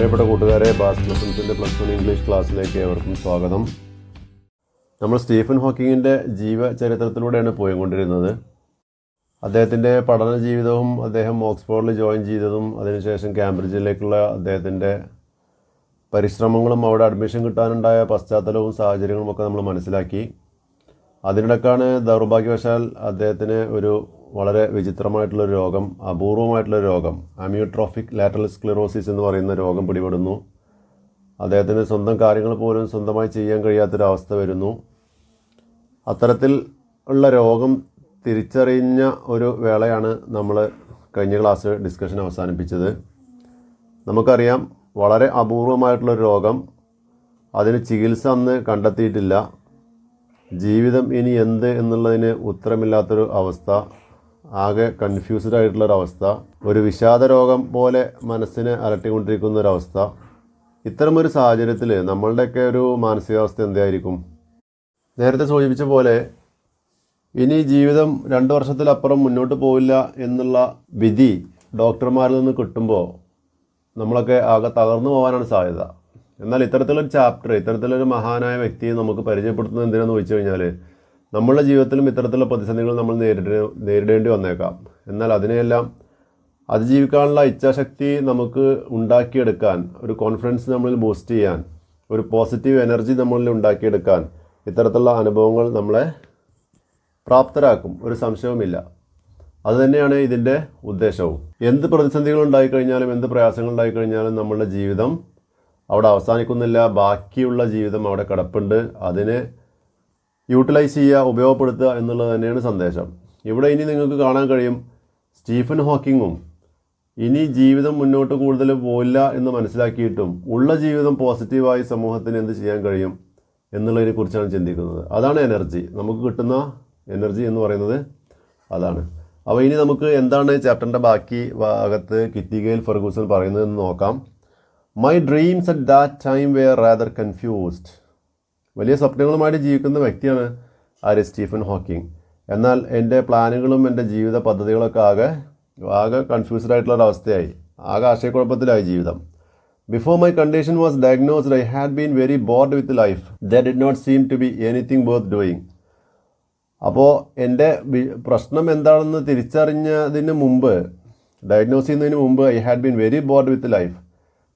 പ്രിയപ്പെട്ട കൂട്ടുകാരെ ബാസ് ലെസൺസിന്റെ പ്ലസ് വൺ ഇംഗ്ലീഷ് ക്ലാസ്സിലേക്ക് ഏവർക്കും സ്വാഗതം. നമ്മൾ സ്റ്റീഫൻ ഹോക്കിങ്ങിന്റെ ജീവചരിത്രത്തിലൂടെയാണ് പോയിക്കൊണ്ടിരുന്നത്. അദ്ദേഹത്തിന്റെ പഠന ജീവിതവും അദ്ദേഹം ഓക്സ്ഫോർഡിൽ ജോയിൻ ചെയ്തതും അതിനുശേഷം കാംബ്രിഡ്ജിലേക്കുള്ള അദ്ദേഹത്തിന്റെ പരിശ്രമങ്ങളും അവിടെ അഡ്മിഷൻ കിട്ടാനുണ്ടായ പശ്ചാത്തലവും സാഹചര്യങ്ങളും ഒക്കെ നമ്മൾ മനസ്സിലാക്കി. അതിനിടക്കാണ് ദൗർഭാഗ്യവശാൽ അദ്ദേഹത്തിന് ഒരു വളരെ വിചിത്രമായിട്ടുള്ളൊരു രോഗം അപൂർവമായിട്ടുള്ള രോഗം അമ്യൂട്രോഫിക് ലാറ്ററൽ സ്ക്ലിറോസിസ് എന്ന് പറയുന്ന രോഗം പിടിപെടുന്നു. അദ്ദേഹത്തിന് സ്വന്തം കാര്യങ്ങൾ പോലും സ്വന്തമായി ചെയ്യാൻ കഴിയാത്തൊരവസ്ഥ വരുന്നു. അത്തരത്തിൽ ഉള്ള രോഗം തിരിച്ചറിഞ്ഞ ഒരു വേളയാണ് നമ്മൾ കഴിഞ്ഞ ക്ലാസ് ഡിസ്കഷൻ അവസാനിപ്പിച്ചത്. നമുക്കറിയാം വളരെ അപൂർവമായിട്ടുള്ളൊരു രോഗം. അതിന് ചികിത്സ അന്ന് കണ്ടെത്തിയിട്ടില്ല. ജീവിതം ഇനി എന്ത് എന്നുള്ളതിന് ഉത്തരമില്ലാത്തൊരു അവസ്ഥ. ആകെ കൺഫ്യൂസ്ഡ് ആയിട്ടുള്ളൊരവസ്ഥ ഒരു വിഷാദ രോഗം പോലെ മനസ്സിനെ അലട്ടിക്കൊണ്ടിരിക്കുന്ന ഒരവസ്ഥ ഇത്തരമൊരു സാഹചര്യത്തിൽ നമ്മളുടെയൊക്കെ ഒരു മാനസികാവസ്ഥ എന്തായിരിക്കും? നേരത്തെ സൂചിപ്പിച്ച പോലെ ഇനി ജീവിതം രണ്ട് വർഷത്തിലപ്പുറം മുന്നോട്ട് പോവില്ല എന്നുള്ള വിധി ഡോക്ടർമാരിൽ നിന്ന് കിട്ടുമ്പോൾ നമ്മളൊക്കെ ആകെ തകർന്നു പോകാനാണ് സാധ്യത. എന്നാൽ ഇത്തരത്തിലൊരു ചാപ്റ്റർ ഇത്തരത്തിലൊരു മഹാനായ വ്യക്തിയെ നമുക്ക് പരിചയപ്പെടുത്തുന്നത് എന്തിനാണെന്ന് ചോദിച്ചു കഴിഞ്ഞാൽ നമ്മളുടെ ജീവിതത്തിലും ഇത്തരത്തിലുള്ള പ്രതിസന്ധികൾ നമ്മൾ നേരിട നേരിടേണ്ടി വന്നേക്കാം. എന്നാൽ അതിനെയെല്ലാം അതിജീവിക്കാനുള്ള ഇച്ഛാശക്തി നമുക്ക് ഉണ്ടാക്കിയെടുക്കാൻ ഒരു കോൺഫിഡൻസ് നമ്മളിൽ ബൂസ്റ്റ് ചെയ്യാൻ ഒരു പോസിറ്റീവ് എനർജി നമ്മളിൽ ഉണ്ടാക്കിയെടുക്കാൻ ഇത്തരത്തിലുള്ള അനുഭവങ്ങൾ നമ്മളെ പ്രാപ്തരാക്കും. ഒരു സംശയവുമില്ല. അതുതന്നെയാണ് ഇതിന്റെ ഉദ്ദേശവും. എന്ത് പ്രതിസന്ധികൾ ഉണ്ടായിക്കഴിഞ്ഞാലും എന്ത് പ്രയാസങ്ങൾ ഉണ്ടായിക്കഴിഞ്ഞാലും നമ്മളുടെ ജീവിതം അവിടെ അവസാനിക്കുന്നില്ല. ബാക്കിയുള്ള ജീവിതം അവിടെ കിടപ്പുണ്ട്. അതിനെ യൂട്ടിലൈസ് ചെയ്യുക ഉപയോഗപ്പെടുത്തുക എന്നുള്ളത് തന്നെയാണ് സന്ദേശം. ഇവിടെ ഇനി നിങ്ങൾക്ക് കാണാൻ കഴിയും സ്റ്റീഫൻ ഹോക്കിങ്ങും ഇനി ജീവിതം മുന്നോട്ട് കൂടുതൽ പോയില്ല എന്ന് മനസ്സിലാക്കിയിട്ടും ഉള്ള ജീവിതം പോസിറ്റീവായി സമൂഹത്തിന് എന്ത് ചെയ്യാൻ കഴിയും എന്നുള്ളതിനെ കുറിച്ചാണ് ചിന്തിക്കുന്നത്. അതാണ് എനർജി. നമുക്ക് കിട്ടുന്ന എനർജി എന്ന് പറയുന്നത് അതാണ്. അപ്പോൾ ഇനി നമുക്ക് എന്താണ് ചാപ്റ്ററിന്റെ ബാക്കി ഭാഗത്ത് കിറ്റിഗേൽ ഫെർഗൂസൺ പറയുന്നതെന്ന് നോക്കാം. My dreams at that time were rather confused വലിയ സ്വപ്നങ്ങളുമായിട്ട് ജീവിക്കുന്ന വ്യക്തിയാണ് ആര് സ്റ്റീഫൻ ഹോക്കിംഗ് എന്നാൽ എന്റെ പ്ലാനുകളും എന്റെ ജീവിത പദ്ധതികളൊക്കെ ആകെ ആകെ കൺഫ്യൂസ്ഡ് ആയിട്ടുള്ള ഒരു അവസ്ഥയായി. ആകെ ആശയക്കുഴപ്പത്തിലായി ജീവിതം. Before my condition was diagnosed I had been very bored with life the did not seem to be anything worth doing അപ്പോൾ എന്റെ പ്രശ്നം എന്താണെന്ന് തിരിച്ചറിഞ്ഞതിന് മുമ്പ് ഡയഗ്നോസ് ചെയ്യുന്നതിന് മുമ്പ് I had been very bored with life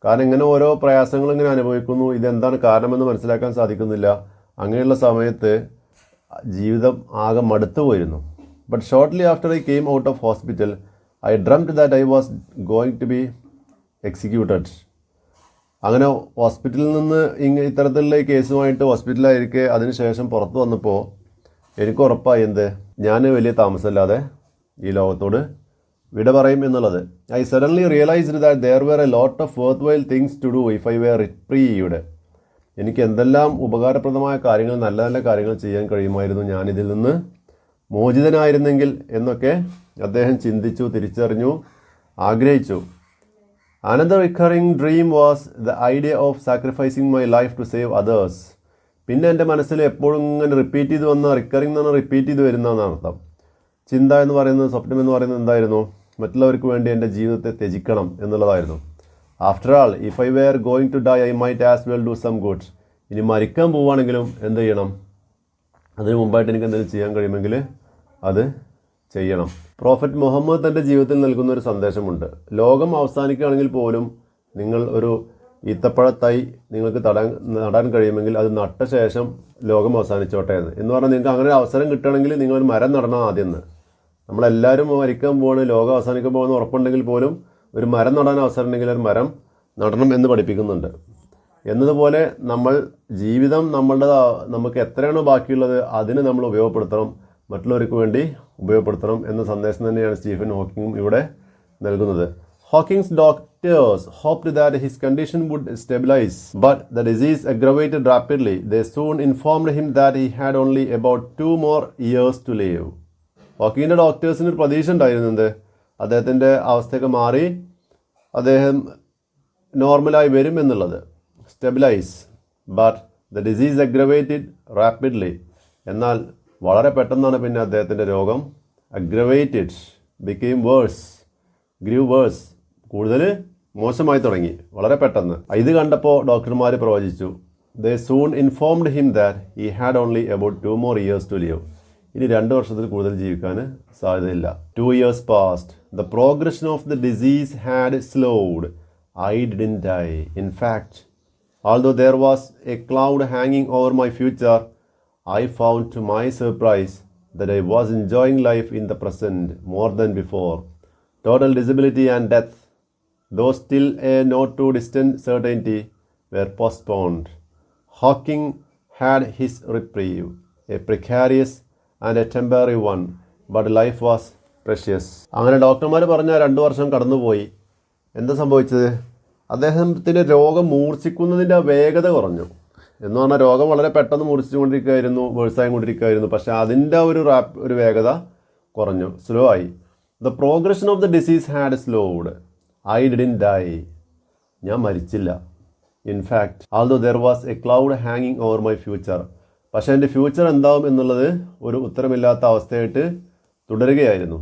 കാരണം ഇങ്ങനെ ഓരോ പ്രയാസങ്ങൾ ഇങ്ങനെ അനുഭവിക്കുന്നു. ഇതെന്താണ് കാരണമെന്ന് മനസ്സിലാക്കാൻ സാധിക്കുന്നില്ല. അങ്ങനെയുള്ള സമയത്ത് ജീവിതം ആകെ മടുത്തു പോയിരുന്നു. But shortly after I came out of hospital I dreamed that I was going to be executed അങ്ങനെ ഹോസ്പിറ്റലിൽ നിന്ന് ഇങ്ങ ഇത്തരത്തിലുള്ള കേസുമായിട്ട് ഹോസ്പിറ്റലായിരിക്കെ അതിനുശേഷം പുറത്തു വന്നപ്പോൾ എനിക്ക് ഉറപ്പായി എന്ത്? ഞാൻ വലിയ താമസമില്ലാതെ ഈ ലോകത്തോട് വിട പറയും എന്നുള്ളത്. I suddenly realised that there were a lot of worthwhile things to do if I were റിപ്രീയുടെ എനിക്ക് എന്തെല്ലാം ഉപകാരപ്രദമായ കാര്യങ്ങൾ നല്ല നല്ല കാര്യങ്ങൾ ചെയ്യാൻ കഴിയുമായിരുന്നു ഞാനിതിൽ നിന്ന് മോചിതനായിരുന്നെങ്കിൽ എന്നൊക്കെ അദ്ദേഹം ചിന്തിച്ചു തിരിച്ചറിഞ്ഞു ആഗ്രഹിച്ചു. Another recurring dream was the idea of sacrificing my life to save others പിന്നെ എന്റെ മനസ്സിൽ എപ്പോഴും ഇങ്ങനെ റിപ്പീറ്റ് ചെയ്ത് വന്ന റിക്കറിംഗ് എന്ന് പറഞ്ഞാൽ റിപ്പീറ്റ് ചെയ്ത് വരുന്നതെന്നാണ് അർത്ഥം. ചിന്ത എന്ന് പറയുന്നത് സ്വപ്നം എന്ന് പറയുന്നത് എന്തായിരുന്നു? മറ്റുള്ളവർക്ക് വേണ്ടി എന്റെ ജീവിതത്തെ ത്യജിക്കണം എന്നുള്ളതായിരുന്നു. After all if I were going to die I might as well do some good ഇനി മരിക്കാൻ പോവുകയാണെങ്കിലും എന്ത് ചെയ്യണം? അതിന് മുമ്പായിട്ട് എനിക്ക് എന്തെങ്കിലും ചെയ്യാൻ കഴിയുമെങ്കിൽ അത് ചെയ്യണം. പ്രോഫറ്റ് മുഹമ്മദ് തന്റെ ജീവിതത്തിൽ നൽകുന്ന ഒരു സന്ദേശമുണ്ട്. ലോകം അവസാനിക്കുകയാണെങ്കിൽ പോലും നിങ്ങൾ ഒരു ഈത്തപ്പഴത്തൈ നിങ്ങൾക്ക് തടാൻ നടാൻ കഴിയുമെങ്കിൽ അത് നട്ട ശേഷം ലോകം അവസാനിച്ചോട്ടെ എന്ന്. എന്ന് പറഞ്ഞാൽ നിങ്ങൾക്ക് അങ്ങനെ ഒരു അവസരം കിട്ടുകയാണെങ്കിൽ നിങ്ങൾ ഒരു മരം നടണം ആദ്യം എന്ന്. നമ്മളെല്ലാവരും മരിക്കാൻ പോവാണ് ലോകം അവസാനിക്കാൻ പോകുന്ന ഉറപ്പുണ്ടെങ്കിൽ പോലും ഒരു മരം നടാൻ അവസരം ഉണ്ടെങ്കിൽ ഒരു മരം നടണം എന്ന് പഠിപ്പിക്കുന്നുണ്ട്. എന്നതുപോലെ നമ്മൾ ജീവിതം നമ്മളുടെ നമുക്ക് എത്രയാണോ ബാക്കിയുള്ളത് അതിന് നമ്മൾ ഉപയോഗപ്പെടുത്തണം മറ്റുള്ളവർക്ക് വേണ്ടി ഉപയോഗപ്പെടുത്തണം എന്ന സന്ദേശം തന്നെയാണ് സ്റ്റീഫൻ ഹോക്കിങ്ങും ഇവിടെ നൽകുന്നത്. Hawking's doctors hoped that his condition would stabilise but the disease aggravated rapidly. The soon informed him that he had only about two more years to live. ഹോക്കിങ്ങിന്റെ ഡോക്ടേഴ്സിന് ഒരു പ്രതീക്ഷ ഉണ്ടായിരുന്നു. എന്ത്? അദ്ദേഹത്തിന്റെ അവസ്ഥയൊക്കെ മാറി അദ്ദേഹം നോർമലായി വരും എന്നുള്ളത്. Stabilise but the disease aggravated rapidly എന്നാൽ വളരെ പെട്ടെന്നാണ് പിന്നെ അദ്ദേഹത്തിന്റെ രോഗം aggravated became worse grieve worse കൂടുതൽ മോശമായി തുടങ്ങി. വളരെ പെട്ടെന്ന്. ഇത് കണ്ടപ്പോൾ ഡോക്ടർമാർ പ്രവചിച്ചു. They soon informed him that he had only about two more years to live ഇനി രണ്ട് വർഷത്തിൽ കൂടുതൽ ജീവിക്കാൻ സാധ്യതയില്ല two years past the progression of the disease had slowed I didn't die in fact Although there was a cloud hanging over my future, I found to my surprise that I was enjoying life in the present more than before. Total disability and death, though still a not too distant certainty, were postponed. Hawking had his reprieve, a precarious and a temporary one but life was precious അങ്ങനെ ഡോക്ടർമാർ പറഞ്ഞ രണ്ടു വർഷം കടന്നുപോയി. എന്താ സംഭവിച്ചത്? അദ്ദേഹത്തിന്റെ രോഗം മൂർച്ഛിക്കുന്നതിന്റെ വേഗത കുറഞ്ഞു. എന്ന് പറഞ്ഞാൽ രോഗം വളരെ പെട്ടെന്ന് മൂർച്ഛിച്ചുകൊണ്ടിരിക്കുകയായിരുന്നു വേഴ്സായി കൊണ്ടിരിക്കുകയായിരുന്നു പക്ഷേ അതിന്റെ ഒരു റാപ്പ് ഒരു വേഗത കുറഞ്ഞു സ്ലോ ആയി. The progression of the disease had slowed I didn't die ഞാൻ മരിച്ചില്ല. In fact although there was a cloud ഹാങ്ങിങ് ഓവർ മൈ ഫ്യൂച്ചർ പക്ഷേ എന്റെ ഫ്യൂച്ചർ എന്താവും എന്നുള്ളത് ഒരു ഉത്തരമില്ലാത്ത അവസ്ഥയായിട്ട് തുടരുകയായിരുന്നു.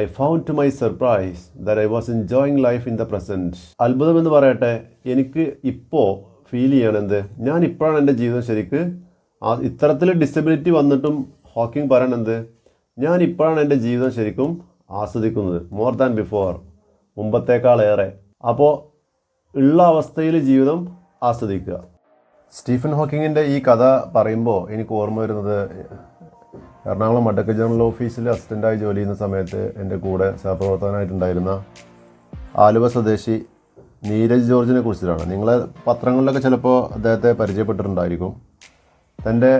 I found to my surprise that I was enjoying life in the present അത്ഭുതം എന്ന് പറയട്ടെ എനിക്ക് ഇപ്പോൾ ഫീൽ ചെയ്യണം എന്ത് ഞാൻ ഇപ്പോഴാണ് എന്റെ ജീവിതം ശരിക്ക് ഇത്തരത്തിൽ ഡിസബിലിറ്റി വന്നിട്ടും ഹോക്കിംഗ് പറയണെന്ത് ഞാൻ ഇപ്പോഴാണ് എന്റെ ജീവിതം ശരിക്കും ആസ്വദിക്കുന്നത് മോർ ദാൻ ബിഫോർ മുമ്പത്തേക്കാളേറെ. അപ്പോൾ ഉള്ള അവസ്ഥയിൽ ജീവിതം ആസ്വദിക്കുക. സ്റ്റീഫൻ ഹോക്കിങ്ങിന്റെ ഈ കഥ പറയുമ്പോൾ എനിക്ക് ഓർമ്മ വരുന്നത് എറണാകുളം മടക്ക ജനറൽ ഓഫീസിൽ അസിസ്റ്റന്റായി ജോലി ചെയ്യുന്ന സമയത്ത് എന്റെ കൂടെ സഹപ്രവർത്തകനായിട്ടുണ്ടായിരുന്ന ആലുവ സ്വദേശി നീരജ് ജോർജിനെ കുറിച്ചിട്ടാണ്. നിങ്ങൾ പത്രങ്ങളിലൊക്കെ ചിലപ്പോൾ അദ്ദേഹത്തെ പരിചയപ്പെട്ടിട്ടുണ്ടായിരിക്കും. തന്റെ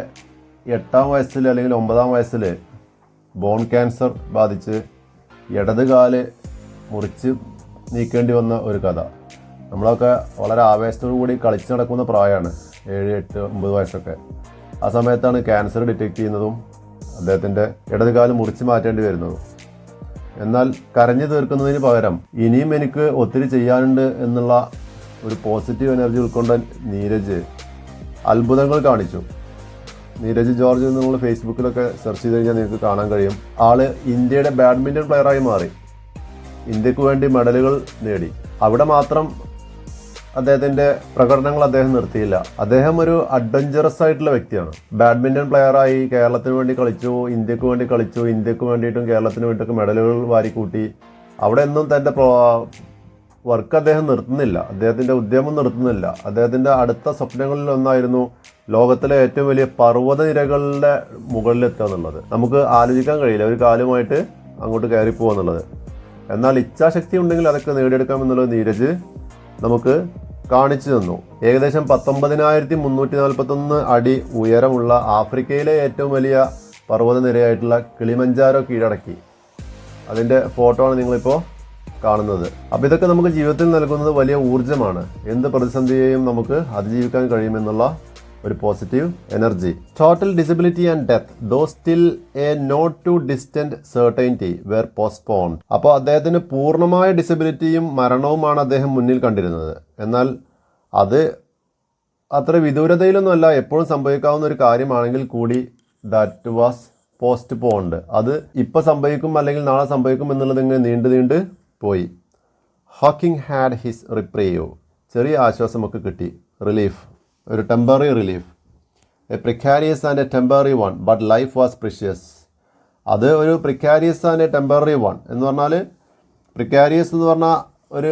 എട്ടാം വയസ്സിൽ അല്ലെങ്കിൽ ഒമ്പതാം വയസ്സിൽ ബോൺ ക്യാൻസർ ബാധിച്ച് ഇടത് കാൽ മുറിച്ച് നീക്കേണ്ടി വന്ന ഒരു കഥ. നമ്മളൊക്കെ വളരെ ആവേശത്തോടു കൂടി കളിച്ചു നടക്കുന്ന പ്രായമാണ് ഏഴ് എട്ട് ഒമ്പത് വയസ്സൊക്കെ. ആ സമയത്താണ് ക്യാൻസർ ഡിറ്റക്ട് ചെയ്യുന്നതും അദ്ദേഹത്തിന്റെ ഇടത് കാൽ മുറിച്ച് മാറ്റേണ്ടി വരുന്നതും. എന്നാൽ കരഞ്ഞു തീർക്കുന്നതിന് പകരം ഇനിയും എനിക്ക് ഒത്തിരി ചെയ്യാനുണ്ട് എന്നുള്ള ഒരു പോസിറ്റീവ് എനർജി ഉൾക്കൊണ്ട നീരജ് അത്ഭുതങ്ങൾ കാണിച്ചു. നീരജ് ജോർജ് നിങ്ങൾ ഫേസ്ബുക്കിലൊക്കെ സെർച്ച് ചെയ്ത് കഴിഞ്ഞാൽ നിങ്ങൾക്ക് കാണാൻ കഴിയും. ആൾ ഇന്ത്യയുടെ ബാഡ്മിന്റൺ പ്ലെയറായി മാറി. ഇന്ത്യയ്ക്ക് വേണ്ടി മെഡലുകൾ നേടി. അവിടെ മാത്രം അദ്ദേഹത്തിന്റെ പ്രകടനങ്ങൾ അദ്ദേഹം നിർത്തിയില്ല. അദ്ദേഹം ഒരു അഡ്വഞ്ചറസ് ആയിട്ടുള്ള വ്യക്തിയാണ്. ബാഡ്മിന്റൺ പ്ലെയറായി കേരളത്തിന് വേണ്ടി കളിച്ചു ഇന്ത്യയ്ക്ക് വേണ്ടി കളിച്ചു ഇന്ത്യയ്ക്ക് വേണ്ടിയിട്ടും കേരളത്തിന് വേണ്ടിയിട്ടും മെഡലുകൾ വാരിക്കൂട്ടി. അവിടെ ഒന്നും തന്റെ വർക്ക് അദ്ദേഹം നിർത്തുന്നില്ല. അദ്ദേഹത്തിന്റെ ഉദ്യമം നിർത്തുന്നില്ല. അദ്ദേഹത്തിന്റെ അടുത്ത സ്വപ്നങ്ങളിൽ ഒന്നായിരുന്നു ലോകത്തിലെ ഏറ്റവും വലിയ പർവത നിരകളുടെ മുകളിലെത്തുക എന്നുള്ളത്. നമുക്ക് ആലോചിക്കാൻ കഴിയില്ല. ഒരു കാലുമായിട്ട് അങ്ങോട്ട് കയറി എന്നുള്ളത്. എന്നാൽ ഇച്ഛാശക്തി ഉണ്ടെങ്കിൽ അതൊക്കെ നേടിയെടുക്കാം നേടിയെടുക്കാമെന്നുള്ളത് നീരജ് നമുക്ക് കാണിച്ചു തന്നു. ഏകദേശം പത്തൊമ്പതിനായിരത്തി മുന്നൂറ്റി നാൽപ്പത്തൊന്ന് അടി ഉയരമുള്ള ആഫ്രിക്കയിലെ ഏറ്റവും വലിയ പർവതനിരയായിട്ടുള്ള കിളിമഞ്ചാരോ കീഴടക്കി. അതിന്റെ ഫോട്ടോ ആണ് നിങ്ങളിപ്പോൾ കാണുന്നത്. അപ്പോൾ ഇതൊക്കെ നമുക്ക് ജീവിതത്തിൽ നൽകുന്നത് വലിയ ഊർജമാണ്. എന്ത് പ്രതിസന്ധിയെയും നമുക്ക് അതിജീവിക്കാൻ കഴിയുമെന്നുള്ള ഒരു positive energy total disability and death though still a not too distant certainty were postpone അപ്പോൾ അദ്ദേഹത്തിന് പൂർണമായ ഡിസബിലിറ്റിയും മരണവുമാണ് അദ്ദേഹം മുന്നിൽ കണ്ടിരുന്നത്. എന്നാൽ അത് അത്ര വിദൂരതയിലൊന്നുമല്ല എപ്പോഴും സംഭവിക്കാവുന്ന ഒരു കാര്യമാണെങ്കിൽ കൂടി ദാറ്റ് വാസ് പോസ്റ്റ് പോണ്ട് അത് ഇപ്പം സംഭവിക്കും അല്ലെങ്കിൽ നാളെ സംഭവിക്കും എന്നുള്ളത് ഇങ്ങനെ നീണ്ടു നീണ്ട് പോയി. ഹോക്കിംഗ് ഹാഡ് ഹിസ് റിപ്രേയോ ചെറിയ ആശ്വാസമൊക്കെ കിട്ടി. റിലീഫ് ഒരു temporary relief a precarious and a temporary one but life was precious അത് ഒരു precarious and a temporary one എന്ന് പറഞ്ഞാൽ പ്രിക്കാരിയസ് എന്ന് പറഞ്ഞാൽ ഒരു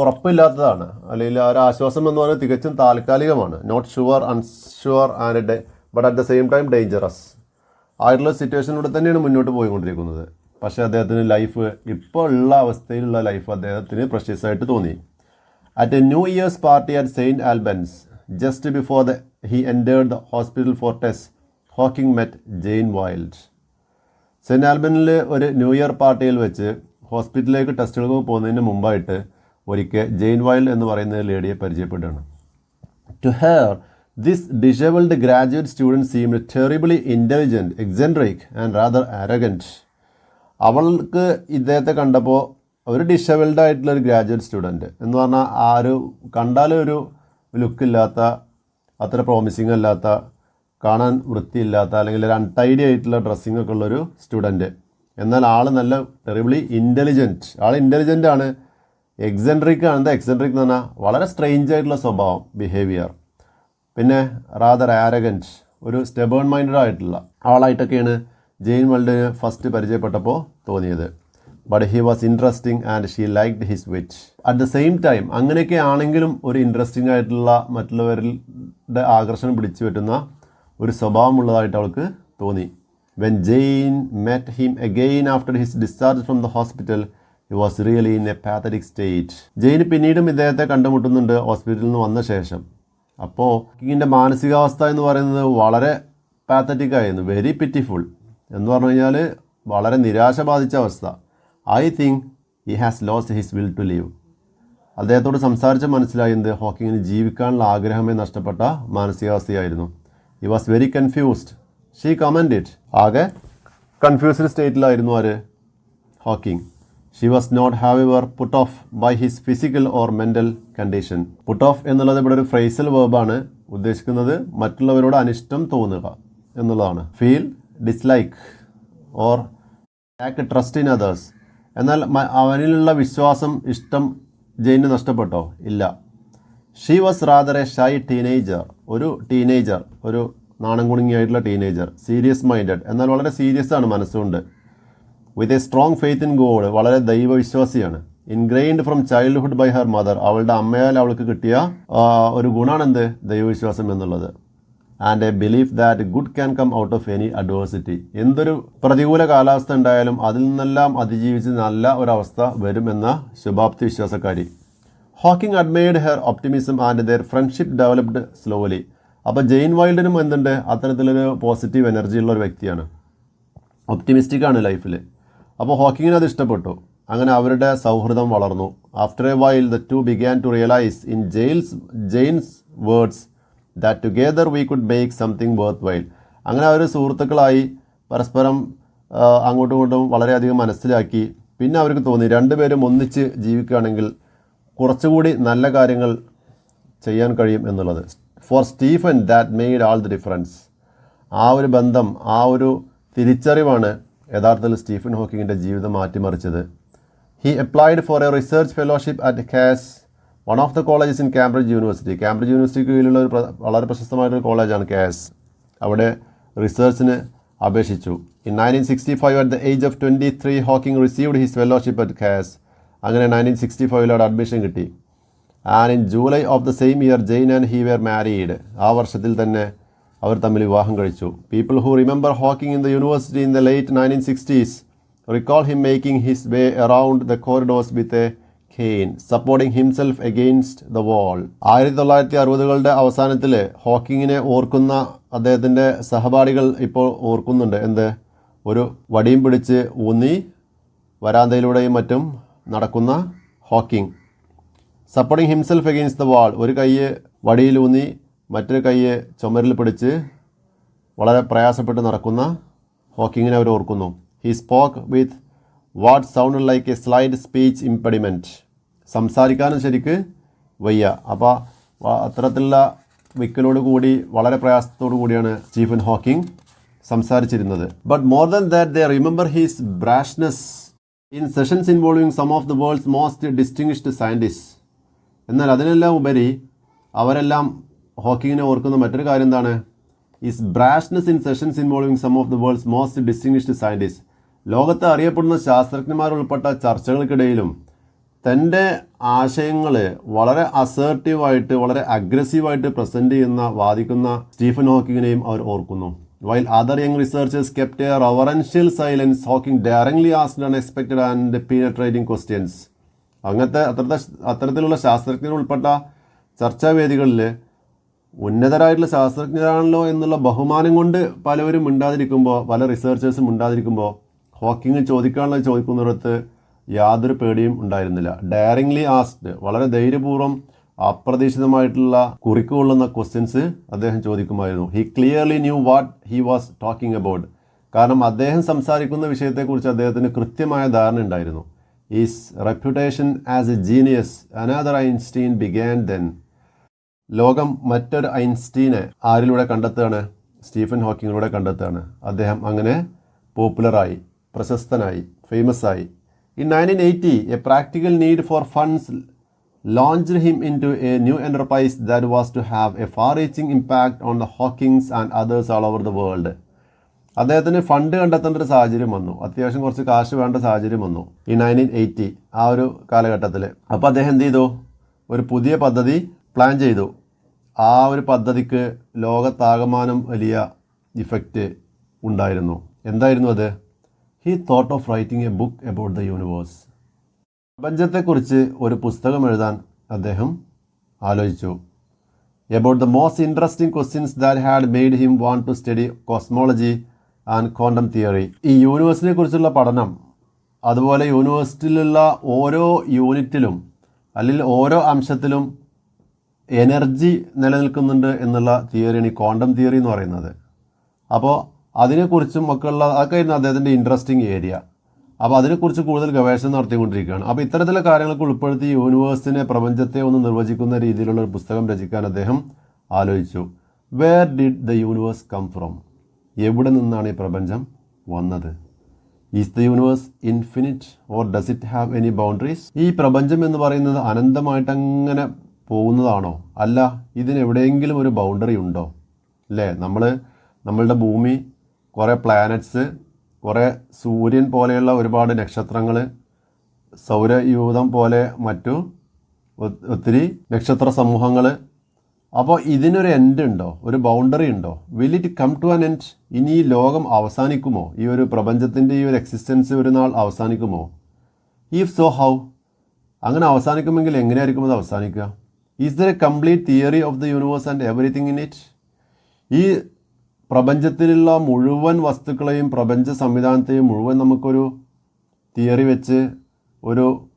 ഉറപ്പില്ലാത്തതാണ്. അല്ലെങ്കിൽ ഒരു ആശ്വാസം എന്ന് പറഞ്ഞാൽ തികച്ചും താൽക്കാലികമാണ്. Not sure unsure and but at the same time dangerous ആയിട്ടുള്ള സിറ്റുവേഷനിലൂടെ തന്നെയാണ് മുന്നോട്ട് പോയിക്കൊണ്ടിരിക്കുന്നത്. പക്ഷേ അദ്ദേഹത്തിന് ലൈഫ് ഇപ്പോൾ ഉള്ള അവസ്ഥയിലുള്ള ലൈഫ് അദ്ദേഹത്തിന് പ്രഷ്യസായിട്ട് തോന്നി. At a new year's party at Saint Albans just before the he entered the hospital for test Hawking met Jane Wilde Saint ആൽബനിൽ ഒരു ന്യൂ ഇയർ പാർട്ടിയിൽ വെച്ച് ഹോസ്പിറ്റലിലേക്ക് ടെസ്റ്റുകൾക്ക് പോകുന്നതിന് മുമ്പായിട്ട് ഒരിക്കൽ ജെയിൻ വൈൽഡ് എന്ന് പറയുന്ന ലേഡിയെ പരിചയപ്പെടുകയാണ്. To her this disabled graduate student seem terribly intelligent eccentric and rather arrogant അവൾക്ക് ഇദ്ദേഹത്തെ കണ്ടപ്പോൾ ഒരു ഡിസേബിൾഡ് ആയിട്ടുള്ള ഒരു ഗ്രാജുവേറ്റ് സ്റ്റുഡന്റ് എന്ന് പറഞ്ഞാൽ ആ ഒരു കണ്ടാലൊരു ലുക്കില്ലാത്ത അത്ര പ്രോമിസിങ് അല്ലാത്ത കാണാൻ വൃത്തിയില്ലാത്ത അല്ലെങ്കിൽ ഒരു അൺടൈഡി ആയിട്ടുള്ള ഡ്രസ്സിംഗ് ഒക്കെ ഉള്ളൊരു സ്റ്റുഡന്റ് എന്നാൽ ആൾ നല്ല ടെറിബിളി ഇന്റലിജന്റ് ആൾ ഇന്റലിജന്റ് ആണ്. എക്സെൻട്രിക് ആണ്. എന്താ എക്സെൻട്രിക് എന്ന് പറഞ്ഞാൽ വളരെ സ്ട്രെയിഞ്ച് ആയിട്ടുള്ള സ്വഭാവം ബിഹേവിയർ പിന്നെ റാദർ ആരഗന്റ് ഒരു സ്റ്റെബേൺ മൈൻഡഡ് ആയിട്ടുള്ള ആളായിട്ടൊക്കെയാണ് ജെയിൻ വേൾഡിന് ഫസ്റ്റ് പരിചയപ്പെട്ടപ്പോൾ തോന്നിയത്. But he was interesting and she liked his which at the same time അങ്ങനെയൊക്കെ ആണെങ്കിലും ഒരു ഇൻട്രസ്റ്റിംഗ് ആയിട്ടുള്ള മറ്റുള്ളവരുടെ ആകർഷണം പിടിച്ചു പറ്റുന്ന ഒരു സ്വഭാവമുള്ളതായിട്ട് അവൾക്ക് തോന്നി. When Jane met him again after his discharge from the hospital he was really in a pathetic state Jane പിന്നീടും ഇദ്ദേഹത്തെ കണ്ടുമുട്ടുന്നുണ്ട് ഹോസ്പിറ്റലിൽ നിന്ന് വന്ന ശേഷം. അപ്പോൾ കിങ്ങിന്റെ മാനസികാവസ്ഥ എന്ന് പറയുന്നത് വളരെ പാത്തറ്റിക് ആയിരുന്നു വെരി പിറ്റിഫുൾ എന്ന് പറഞ്ഞു കഴിഞ്ഞാൽ വളരെ നിരാശ ബാധിച്ച അവസ്ഥ. I think he has lost his will to live അദ്ദേഹത്തോട് സംസാരിച്ച് മനസ്സിലായത് ഹോക്കിങ്ങിന് ജീവിക്കാനുള്ള ആഗ്രഹമേ നഷ്ടപ്പെട്ട മാനസികാവസ്ഥയായിരുന്നു. He was very confused she commented it ആകെ കൺഫ്യൂസ്ഡ് സ്റ്റേറ്റിലായിരുന്നു ആര്? Hawking she was not have ever put off by his physical or mental condition put off എന്നുള്ളത് ഇവിടെ ഒരു ഫ്രൈസൽ വേർബാണ് ഉദ്ദേശിക്കുന്നത് മറ്റുള്ളവരോട് അനിഷ്ടം തോന്നുക എന്നുള്ളതാണ്. Feel dislike or lack trust in others എന്നാൽ അവനിലുള്ള വിശ്വാസം ഇഷ്ടം ജെയിന് നഷ്ടപ്പെട്ടോ? ഇല്ല. She was rather a shy teenager ഒരു ടീനേജർ ഒരു നാണം കുണുങ്ങിയായിട്ടുള്ള ടീനേജർ സീരിയസ് മൈൻഡഡ് എന്നാൽ വളരെ സീരിയസ് ആണ് മനസ്സുകൊണ്ട്. With a strong faith in God വളരെ ദൈവവിശ്വാസിയാണ്. Ingrained from childhood by her mother അവളുടെ അമ്മയാൽ അവൾക്ക് കിട്ടിയ ഒരു ഗുണമാണ് എന്ത് ദൈവവിശ്വാസം എന്നുള്ളത്. And a belief that good can come out of any adversity എന്തൊരു പ്രതികൂല കാലാവസ്ഥ ഉണ്ടായാലും അതിൽ നിന്നെല്ലാം അതിജീവിച്ച് നല്ല ഒരവസ്ഥ വരുമെന്ന ശുഭാപ്തി വിശ്വാസക്കാരി. Hawking admired her optimism and their friendship developed slowly അപ്പോൾ ജെയിൻ വൈൽഡിനും എന്തുണ്ട്? അത്തരത്തിലൊരു പോസിറ്റീവ് എനർജി ഉള്ള ഒരു വ്യക്തിയാണ്. ഒപ്റ്റിമിസ്റ്റിക് ആണ് ലൈഫിൽ അപ്പോൾ ഹോക്കിങ്ങിന് അത് ഇഷ്ടപ്പെട്ടു. അങ്ങനെ അവരുടെ സൗഹൃദം വളർന്നു. After a while the two began to realise in jails Jane's words that together we could make something worthwhile അങ്ങനെ അവർ സുഹൃത്തുക്കളായി പരസ്പരം അങ്ങോട്ടും ഇങ്ങോട്ടും വളരെയധികം മനസ്സിലാക്കി. പിന്നെ അവർക്ക് തോന്നി രണ്ടുപേരും ഒന്നിച്ച് ജീവിക്കുകയാണെങ്കിൽ കുറച്ചുകൂടി നല്ല കാര്യങ്ങൾ ചെയ്യാൻ കഴിയും എന്നുള്ളത്. For Stephen that made all the difference ആ ഒരു ബന്ധം ആ ഒരു തിരിച്ചറിവാണ് യഥാർത്ഥത്തിൽ സ്റ്റീഫൻ ഹോക്കിങ്ങിന്റെ ജീവിതം മാറ്റിമറിച്ചത്. He applied for a research fellowship at Caius of the colleges in Cambridge University Cambridge യൂണിവേഴ്സിറ്റിക്ക് കീഴിലുള്ള ഒരു വളരെ പ്രശസ്തമായിട്ടൊരു കോളേജാണ് കെ എസ് അവിടെ റിസർച്ചിന് അപേക്ഷിച്ചു. In nineteen sixty five at the age of twenty three Hawking received his fellowship at Caius അങ്ങനെ nineteen sixty ഫൈവിൽ അവിടെ അഡ്മിഷൻ കിട്ടി. And in July of the same year Jane and he were married ആ വർഷത്തിൽ തന്നെ അവർ തമ്മിൽ വിവാഹം കഴിച്ചു. People who remember Hawking in the university in the late nineteen sixties recall him making his way around the corridors with a cane supporting himself against the wall ആയിരത്തി തൊള്ളായിരത്തി അറുപതുകളുടെ അവസാനത്തിൽ ഹോക്കിങ്ങിനെ ഓർക്കുന്ന അദ്ദേഹത്തിന്റെ സഹപാഠികൾ ഇപ്പോൾ ഓർക്കുന്നുണ്ട്. എന്ത്? ഒരു വടിയും പിടിച്ച് ഊന്നി വരാന്തയിലൂടെയും മറ്റും നടക്കുന്ന Hawking supporting himself against the wall ഒരു കൈയ്യ് വടിയിലൂന്നി മറ്റൊരു കൈ ചുമരിൽ പിടിച്ച് വളരെ പ്രയാസപ്പെട്ട് നടക്കുന്ന ഹോക്കിങ്ങിനെ അവർ ഓർക്കുന്നു. He spoke with what sound like a slide speech impediment സംസാരിക്കാനും ശരിക്ക് വയ്യ. അപ്പോൾ അത്തരത്തിലുള്ള വിക്കലോട് കൂടി വളരെ പ്രയാസത്തോടു കൂടിയാണ് Stephen Hawking സംസാരിച്ചിരുന്നത്. But more than that they remember his brashness in sessions involving some of the world's most distinguished scientist എന്നാൽ അതിനെല്ലാം ഉപരി അവരെല്ലാം ഹോക്കിങ്ങിനെ ഓർക്കുന്ന മറ്റൊരു കാര്യം എന്താണ്? His brashness in sessions involving some of the world's most distinguished scientist ലോകത്ത് അറിയപ്പെടുന്ന ശാസ്ത്രജ്ഞന്മാർ ഉൾപ്പെട്ട ചർച്ചകൾക്കിടയിലും തന്റെ ആശയങ്ങൾ വളരെ അസേർട്ടീവായിട്ട് വളരെ അഗ്രസീവായിട്ട് പ്രസന്റ് ചെയ്യുന്ന വാദിക്കുന്ന സ്റ്റീഫൻ ഹോക്കിങ്ങിനെയും അവർ ഓർക്കുന്നു. While other young researchers kept a reverential silence Hawking directly asked unexpected and penetrating questions അങ്ങനത്തെ അത്തരത്തെ അത്തരത്തിലുള്ള ഉൾപ്പെട്ട ചർച്ചാവേദികളിൽ ഉന്നതരായിട്ടുള്ള ശാസ്ത്രജ്ഞരാണല്ലോ എന്നുള്ള ബഹുമാനം കൊണ്ട് പലവരും മിണ്ടാതിരിക്കുമ്പോൾ പല റിസർച്ചേഴ്സും മിണ്ടാതിരിക്കുമ്പോൾ ഹോക്കിങ് ചോദിക്കാനുള്ള ചോദിക്കുന്നിടത്ത് യാതൊരു പേടിയും ഉണ്ടായിരുന്നില്ല. ഡയറിംഗ്ലി ആസ്ഡ് വളരെ ധൈര്യപൂർവം അപ്രതീക്ഷിതമായിട്ടുള്ള കുറിക്കുകൊള്ളുന്ന ക്വസ്റ്റ്യൻസ് അദ്ദേഹം ചോദിക്കുമായിരുന്നു. He clearly knew what he was talking about കാരണം അദ്ദേഹം സംസാരിക്കുന്ന വിഷയത്തെക്കുറിച്ച് അദ്ദേഹത്തിന് കൃത്യമായ ധാരണ ഉണ്ടായിരുന്നു. His reputation as a genius another Einstein began then ലോകം മറ്റൊരു ഐൻസ്റ്റീനെ ആരിലൂടെ കണ്ടെത്തുകയാണ്? സ്റ്റീഫൻ ഹോക്കിങ്ങിലൂടെ കണ്ടെത്തുകയാണ്. അദ്ദേഹം അങ്ങനെ പോപ്പുലറായി. പ്രശസ്തനായി ഫേമസ് ആയി. In 1980, a practical need for funds him into a new enterprise that was to have a far reaching impact on the Hawkings and others all over the world അദ്ദേഹത്തിന് ഫണ്ട് കണ്ടെത്തേണ്ട ഒരു സാഹചര്യം വന്നു. അത്യാവശ്യം കുറച്ച് കാശ് വേണ്ട സാഹചര്യം വന്നു ഈ നയന്റീൻ എയ്റ്റി ആ ഒരു കാലഘട്ടത്തിൽ അപ്പോൾ അദ്ദേഹം എന്ത് ചെയ്തു? ഒരു പുതിയ പദ്ധതി പ്ലാൻ ചെയ്തു. ആ ഒരു പദ്ധതിക്ക് ലോകത്താകമാനം വലിയ ഇഫക്റ്റ് ഉണ്ടായിരുന്നു. എന്തായിരുന്നു അത്? He thought of writing a book about the universe പ്രപഞ്ചത്തെക്കുറിച്ച് ഒരു പുസ്തകം എഴുതാൻ അദ്ദേഹം ആലോചിച്ചു. About the most interesting questions that had made him want to study cosmology and quantum theory ഈ യൂണിവേഴ്സിനെ കുറിച്ചുള്ള പഠനം അതുപോലെ യൂണിവേഴ്സിറ്റിയിലുള്ള ഓരോ യൂണിറ്റിലും അല്ലെങ്കിൽ ഓരോ അംശത്തിലും എനർജി നിലനിൽക്കുന്നുണ്ട് എന്നുള്ള തിയറിയാണ് ഈ ക്വാണ്ടം തിയറി എന്ന് പറയുന്നത്. അപ്പോൾ അതിനെക്കുറിച്ചും ഒക്കെ ഉള്ള അതൊക്കെ ആയിരുന്നു അദ്ദേഹത്തിന്റെ ഇൻട്രസ്റ്റിംഗ് ഏരിയ അപ്പോൾ അതിനെക്കുറിച്ച് കൂടുതൽ ഗവേഷണം നടത്തിക്കൊണ്ടിരിക്കുകയാണ്. അപ്പോൾ ഇത്തരത്തിലുള്ള കാര്യങ്ങളൊക്കെ ഉൾപ്പെടുത്തി യൂണിവേഴ്സിനെ പ്രപഞ്ചത്തെ ഒന്ന് നിർവചിക്കുന്ന രീതിയിലുള്ള ഒരു പുസ്തകം രചിക്കാൻ അദ്ദേഹം ആലോചിച്ചു. Where did the universe come from എവിടെ നിന്നാണ് ഈ പ്രപഞ്ചം വന്നത്? Is the universe infinite or does it have any boundaries ഈ പ്രപഞ്ചം എന്ന് പറയുന്നത് അനന്തമായിട്ട് അങ്ങനെ പോകുന്നതാണോ? അല്ല ഇതിന് എവിടെയെങ്കിലും ഒരു ബൗണ്ടറി ഉണ്ടോ? അല്ലേ നമ്മൾ നമ്മളുടെ ഭൂമി കുറേ പ്ലാനറ്റ്സ് കുറേ സൂര്യൻ പോലെയുള്ള ഒരുപാട് നക്ഷത്രങ്ങൾ സൗരയൂഥം പോലെ മറ്റു ഒത്തിരി നക്ഷത്ര സമൂഹങ്ങൾ. അപ്പോൾ ഇതിനൊരു എൻഡ് ഉണ്ടോ? ഒരു ബൗണ്ടറി ഉണ്ടോ? Will it come to an end ഇനി ഈ ലോകം അവസാനിക്കുമോ? ഈ ഒരു പ്രപഞ്ചത്തിന്റെ ഈ ഒരു എക്സിസ്റ്റൻസ് ഒരു നാൾ അവസാനിക്കുമോ? ഇഫ് സോ ഹൗ അങ്ങനെ അവസാനിക്കുമെങ്കിൽ എങ്ങനെയായിരിക്കും അത് അവസാനിക്കുക? Is there a complete theory of the universe and everything in it ഈ പ്രപഞ്ചത്തിലുള്ള മുഴുവൻ വസ്തുക്കളെയും പ്രപഞ്ച സംവിധാനത്തെയും മുഴുവൻ നമുക്കൊരു തിയറി വെച്ച് ഒരു